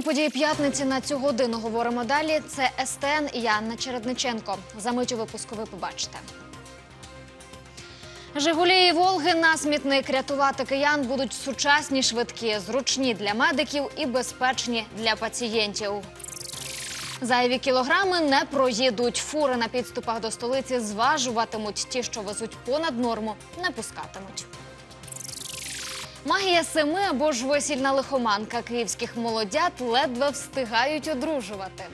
Головні події п'ятниці на цю годину говоримо далі. Це СТН і Анна Чередниченко. За мить у випуску ви побачите. Жигулі і Волги на смітник рятувати киян будуть сучасні, швидкі, зручні для медиків і безпечні для пацієнтів. Зайві кілограми не проїдуть. Фури на підступах до столиці зважуватимуть. Ті, що везуть понад норму, не пускатимуть. Магія семи або ж весільна лихоманка київських молодят ледве встигають одружувати.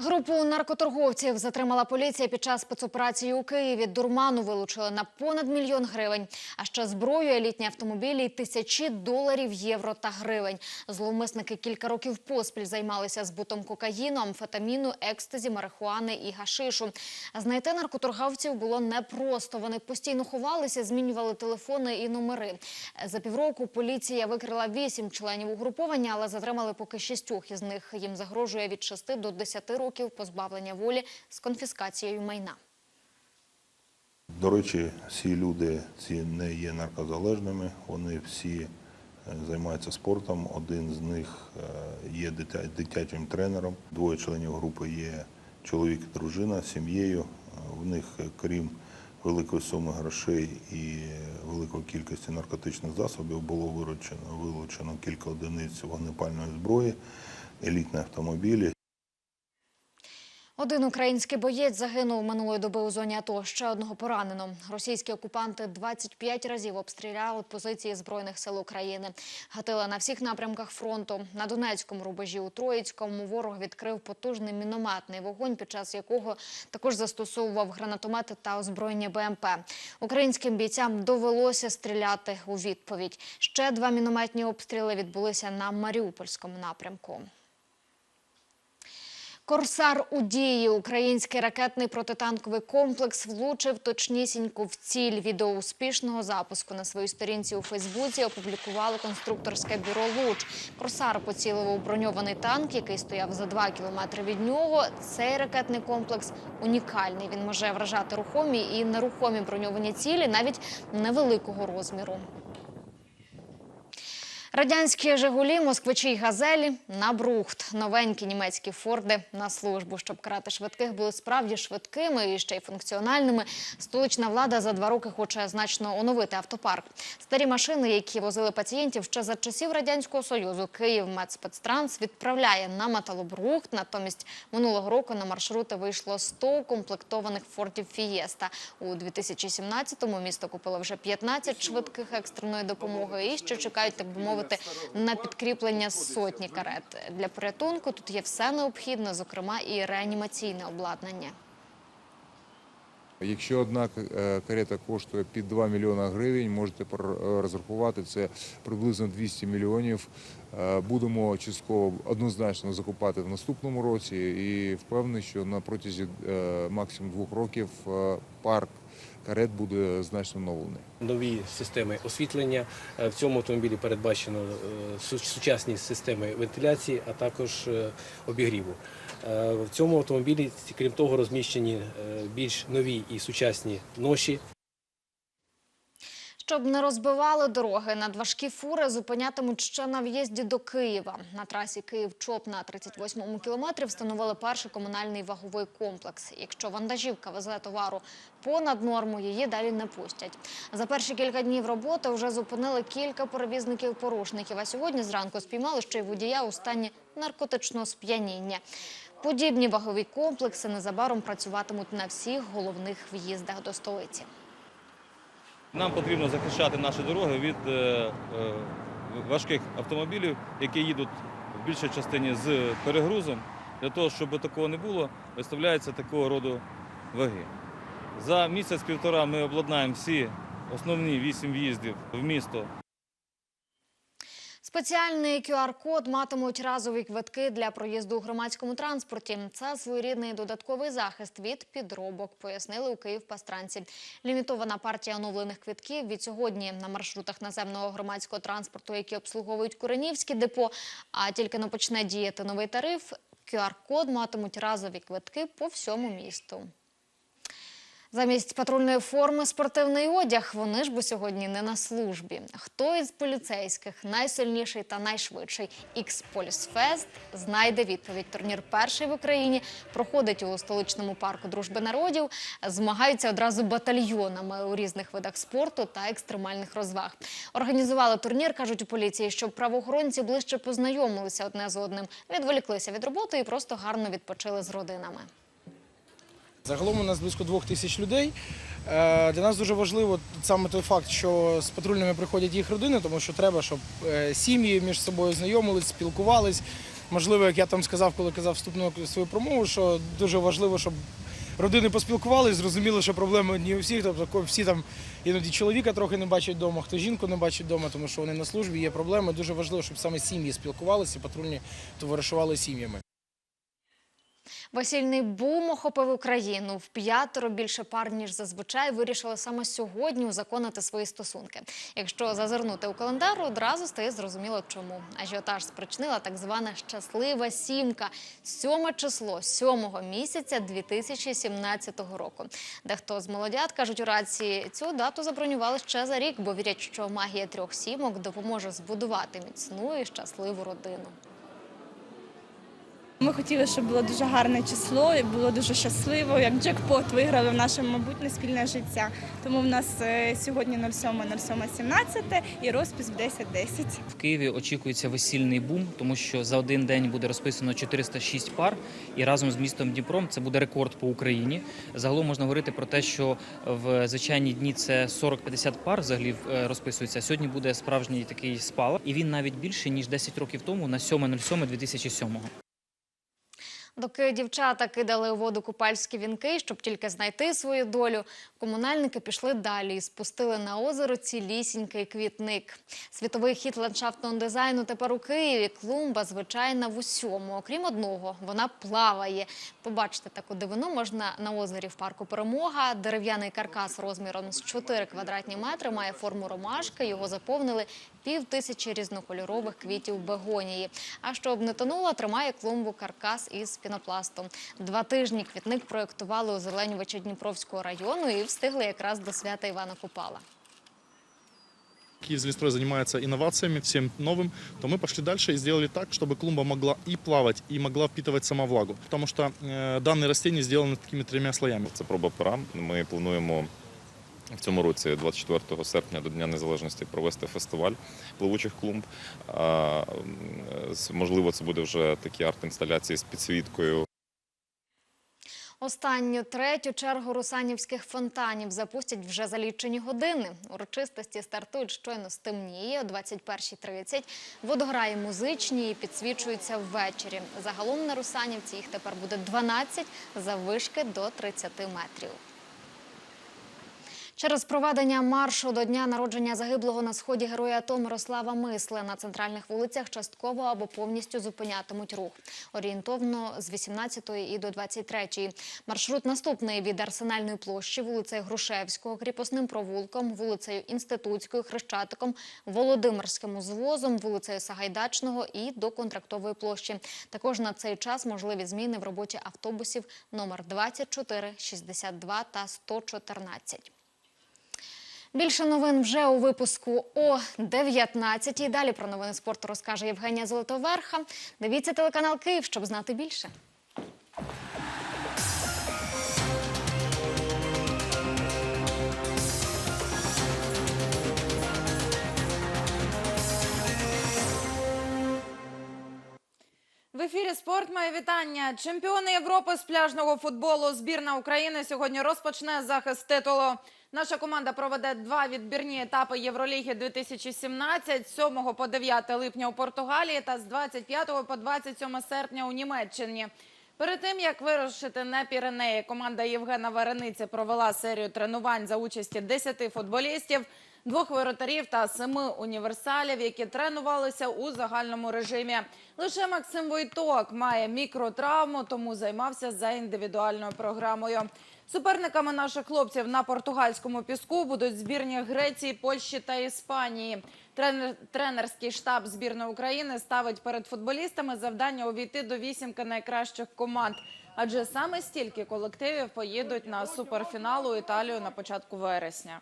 Групу наркоторговців затримала поліція під час спецоперації у Києві. Дурману вилучили на понад мільйон гривень. А ще зброю, елітні автомобілі тисячі доларів, євро та гривень. Зловмисники кілька років поспіль займалися збутом кокаїну, амфетаміну, екстазі, марихуани і гашишу. Знайти наркоторговців було непросто. Вони постійно ховалися, змінювали телефони і номери. За півроку поліція викрила вісім членів угруповання, але затримали поки шістьох із них. Їм загрожує від 6 до 10 років позбавлення волі з конфіскацією майна. До речі, всі люди ці не є наркозалежними, вони всі е, займаються спортом. Один з них е, є дитячим тренером. Двоє членів групи є чоловік і дружина з сім'єю. В них, е, крім великої суми грошей і великої кількості наркотичних засобів, було вилучено, вилучено кілька одиниць вогнепальної зброї, елітні автомобілі. Один український боєць загинув минулої доби у зоні АТО. Ще одного поранено. Російські окупанти 25 разів обстріляли позиції збройних сил України. Гатили на всіх напрямках фронту. На Донецькому рубежі у Троїцькому ворог відкрив потужний мінометний вогонь, під час якого також застосовував гранатомети та озброєння БМП. Українським бійцям довелося стріляти у відповідь. Ще два мінометні обстріли відбулися на Маріупольському напрямку. Корсар у дії. Український ракетний протитанковий комплекс влучив точнісінько в ціль. Відео успішного запуску на своїй сторінці у Фейсбуці опублікувало конструкторське бюро Луч. Корсар поцілив у броньований танк, який стояв за два кілометри від нього. Цей ракетний комплекс унікальний. Він може вражати рухомі і нерухомі броньовані цілі, навіть невеликого розміру. Радянські Жигулі, москвичі й газелі на брухт. Новенькі німецькі форди на службу. Щоб карати швидких були справді швидкими і ще й функціональними. Столична влада за два роки хоче значно оновити автопарк. Старі машини, які возили пацієнтів ще за часів радянського союзу, Київ Медспецтранс відправляє на металобрухт. Натомість минулого року на маршрути вийшло 100 укомплектованих фордів Фієста. У 2017-му місто купило вже 15 швидких екстреної допомоги і ще чекають, так би мовити, на підкріплення сотні карет. Для порятунку тут є все необхідне, зокрема і реанімаційне обладнання. Якщо одна е, карета коштує під 2 мільйона гривень, можете е, розрахувати це приблизно 200 мільйонів. Е, Будемо частково однозначно закупати в наступному році і впевнений, що на протязі максимум двох років парк карет буде значно новлений. нові системи освітлення. Е, В цьому автомобілі передбачено е, сучасні системи вентиляції, а також е, обігріву. В цьому автомобілі, крім того, розміщені більш нові і сучасні ноші. Щоб не розбивали дороги, надважкі фури зупинятимуть ще на в'їзді до Києва. На трасі Київ-Чоп на 38-му кілометрі встановили перший комунальний ваговий комплекс. Якщо вантажівка везе товару понад норму, її далі не пустять. За перші кілька днів роботи вже зупинили кілька перевізників-порушників, а сьогодні зранку спіймали ще й водія у стані наркотичного сп'яніння. Подібні вагові комплекси незабаром працюватимуть на всіх головних в'їздах до столиці. Нам потрібно захищати наші дороги від е, е, важких автомобілів, які їдуть в більшій частині з перегрузом. Для того, щоб такого не було, виставляється такого роду ваги. За місяць-півтора ми обладнаємо всі основні вісім в'їздів в місто Спеціальний QR-код матимуть разові квитки для проїзду у громадському транспорті. Це своєрідний додатковий захист від підробок, пояснили у Київпастранці. Лімітована партія оновлених квитків від сьогодні на маршрутах наземного громадського транспорту, які обслуговують Куренівське депо. А тільки не почне діяти новий тариф. QR-код матимуть разові квитки по всьому місту. Замість патрульної форми спортивний одяг. Вони ж бо сьогодні не на службі. Хто із поліцейських найсильніший та найшвидший X-Police знайде відповідь. Турнір перший в Україні проходить у столичному парку дружби народів. Змагаються одразу батальйонами у різних видах спорту та екстремальних розваг. Організували турнір, кажуть у поліції, щоб правоохоронці ближче познайомилися одне з одним, відволіклися від роботи і просто гарно відпочили з родинами. Загалом у нас близько двох тисяч людей. Е, Для нас дуже важливо саме той факт, що з патрульними приходять їх родини, тому що треба, щоб е, сім'ї між собою знайомились, спілкувались. Можливо, як я там сказав, коли казав вступну свою промову, що дуже важливо, щоб родини поспілкувались, зрозуміли, що проблеми одні у всіх. Тобто всі там іноді чоловіка трохи не бачать вдома, хто жінку не бачить вдома, тому що вони на службі, є проблеми. Дуже важливо, щоб саме сім'ї спілкувалися, патрульні товаришували сім'ями. Весільний бум охопив Україну. В п'ятеро більше пар, ніж зазвичай, вирішили саме сьогодні узаконити свої стосунки. Якщо зазирнути у календар, одразу стає зрозуміло, чому. Ажіотаж спричинила так звана щаслива сімка. Сьоме число сьомого місяця 2017 року. Дехто з молодят кажуть у рації, цю дату забронювали ще за рік, бо вірять, що магія трьох сімок допоможе збудувати міцну і щасливу родину. Ми хотіли, щоб було дуже гарне число, і було дуже щасливо, як джекпот виграли в наше майбутнє спільне життя. Тому в нас е, сьогодні 07.07.17 і розпис в 10.10. В Києві очікується весільний бум, тому що за один день буде розписано 406 пар, і разом з містом Дніпром це буде рекорд по Україні. Загалом можна говорити про те, що в звичайні дні це 40-50 пар взагалі е, розписується. Сьогодні буде справжній такий спалах, і він навіть більший ніж 10 років тому на 7.07.2007. Доки дівчата кидали у воду купальські вінки, щоб тільки знайти свою долю, комунальники пішли далі і спустили на озеро цілісінький квітник. Світовий хід ландшафтного дизайну тепер у Києві. Клумба звичайна в усьому. Окрім одного, вона плаває. Побачити таку дивину можна на озері в парку Перемога. Дерев'яний каркас розміром з 4 квадратні метри має форму ромашки. Його заповнили пів тисячі різнокольорових квітів бегонії. А щоб не тонуло, тримає клумбу каркас із пінопласту. Два тижні квітник проєктували у Зеленювачі Дніпровського району і встигли якраз до свята Івана Купала. Киевзелестрой занимается инновациями, всем новым, то мы пошли дальше и сделали так, чтобы клумба могла и плавать, и могла впитывать сама влагу. Потому что э, данные растения сделаны такими тремя слоями. Це проба пера. Ми плануємо в цьому році, 24 серпня до Дня Незалежності, провести фестиваль пливучих клумб. А, м, з- Можливо, це буде вже такі арт-інсталяції з підсвіткою, Останню третю чергу русанівських фонтанів запустять вже за лічені години. Урочистості стартують щойно стемніє о 21.30. Водограї музичні і підсвічуються ввечері. Загалом на Русанівці їх тепер буде 12, заввишки до 30 метрів. Через проведення маршу до дня народження загиблого на сході героя АТО Мирослава Мисли на центральних вулицях частково або повністю зупинятимуть рух. Орієнтовно з 18 і до 23. Маршрут наступний від Арсенальної площі, вулицею Грушевського, кріпосним провулком, вулицею Інститутською, Хрещатиком, Володимирським узвозом, вулицею Сагайдачного і до контрактової площі. Також на цей час можливі зміни в роботі автобусів номер 24, 62 та 114. Більше новин вже у випуску о 19 Далі про новини спорту розкаже Євгенія Золотоверха. Дивіться телеканал Київ, щоб знати більше. В ефірі спорт має вітання. Чемпіони Європи з пляжного футболу. Збірна України сьогодні розпочне захист титулу. Наша команда проведе два відбірні етапи Євроліги 2017 з 7 по 9 липня у Португалії та з 25 по 27 серпня у Німеччині. Перед тим як вирушити на Піренеї, команда Євгена Варениці провела серію тренувань за участі 10 футболістів, двох воротарів та семи універсалів, які тренувалися у загальному режимі. Лише Максим Войток має мікротравму, тому займався за індивідуальною програмою. Суперниками наших хлопців на португальському піску будуть збірні Греції, Польщі та Іспанії. Тренер, тренерський штаб збірної України ставить перед футболістами завдання увійти до вісімки найкращих команд. адже саме стільки колективів поїдуть на суперфінал у Італію на початку вересня.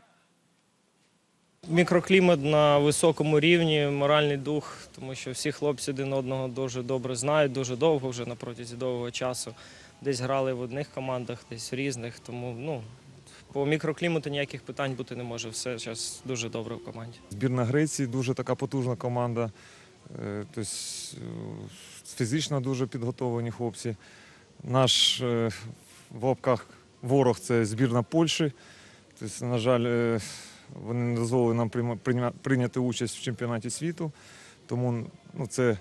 Мікроклімат на високому рівні, моральний дух, тому що всі хлопці один одного дуже добре знають, дуже довго вже на протязі довгого часу. Десь грали в одних командах, десь в різних. Тому ну, по мікроклімату ніяких питань бути не може. Все зараз дуже добре в команді. Збірна Греції дуже така потужна команда. Тобто фізично дуже підготовлені хлопці. Наш е, в лапках ворог це збірна Польщі. Тобто, на жаль, вони не дозволили нам прийняти участь в чемпіонаті світу. Тому ну, це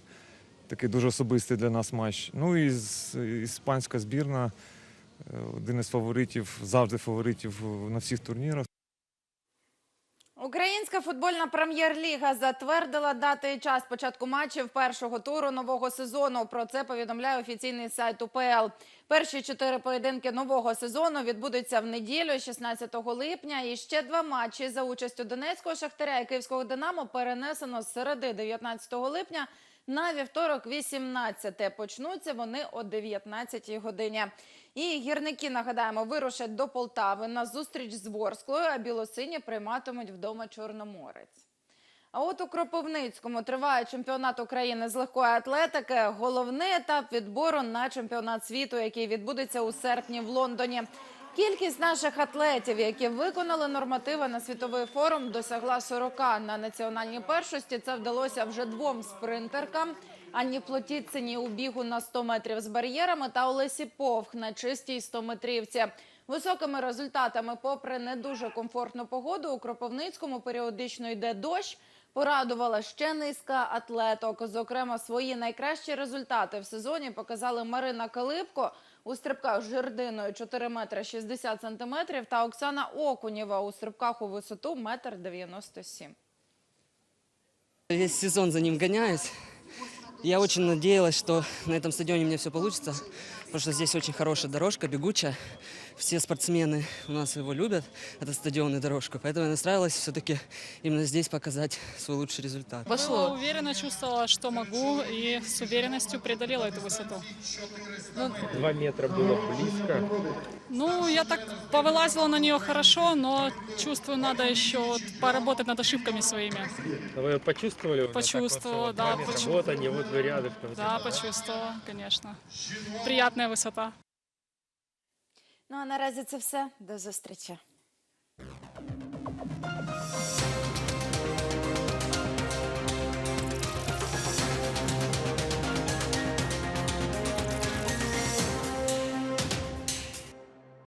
такий дуже особистий для нас матч. Ну і іспанська збірна, е, один із фаворитів, завжди фаворитів на всіх турнірах. Футбольна прем'єр-ліга затвердила дати час початку матчів першого туру нового сезону. Про це повідомляє офіційний сайт УПЛ. Перші чотири поєдинки нового сезону відбудуться в неділю, 16 липня. І ще два матчі за участю Донецького Шахтаря і Київського Динамо перенесено з середи 19 липня на вівторок 18. Почнуться вони о 19 годині. І гірники, нагадаємо, вирушать до Полтави на зустріч з Ворсклою, а білосині прийматимуть вдома Чорноморець. А от у Кропивницькому триває чемпіонат України з легкої атлетики. Головний етап відбору на чемпіонат світу, який відбудеться у серпні в Лондоні. Кількість наших атлетів, які виконали нормативи на світовий форум, досягла 40 на національній першості. Це вдалося вже двом спринтеркам. Ані Плотіцині у бігу на 100 метрів з бар'єрами та Олесі Повх на чистій 100-метрівці. Високими результатами, попри не дуже комфортну погоду, у Кропивницькому періодично йде дощ. Порадувала ще низка атлеток. Зокрема, свої найкращі результати в сезоні показали Марина Калипко у стрибках з жердиною 4 метри 60 сантиметрів та Оксана Окунєва у стрибках у висоту метр 97. Весь сезон за ним гоняюсь. Я очень надеялась, что на этом стадионе у меня все получится, потому что здесь очень хорошая дорожка, бегучая. Все спортсмены у нас его любят, этот стадион и дорожку. Поэтому я настраивалась все-таки именно здесь показать свой лучший результат. Пошло. Уверенно чувствовала, что могу, и с уверенностью преодолела эту высоту. Два метри було близько. Ну, я так повылазила на нее хорошо, но чувствую, надо еще вот поработать над ошибками своими. Ви почувствовали? Почувствовала, да, почу- Вот они, вот снарядов. Там, да, почувствовала, конечно. Приятная высота. Ну а наразі це все. До зустрічі.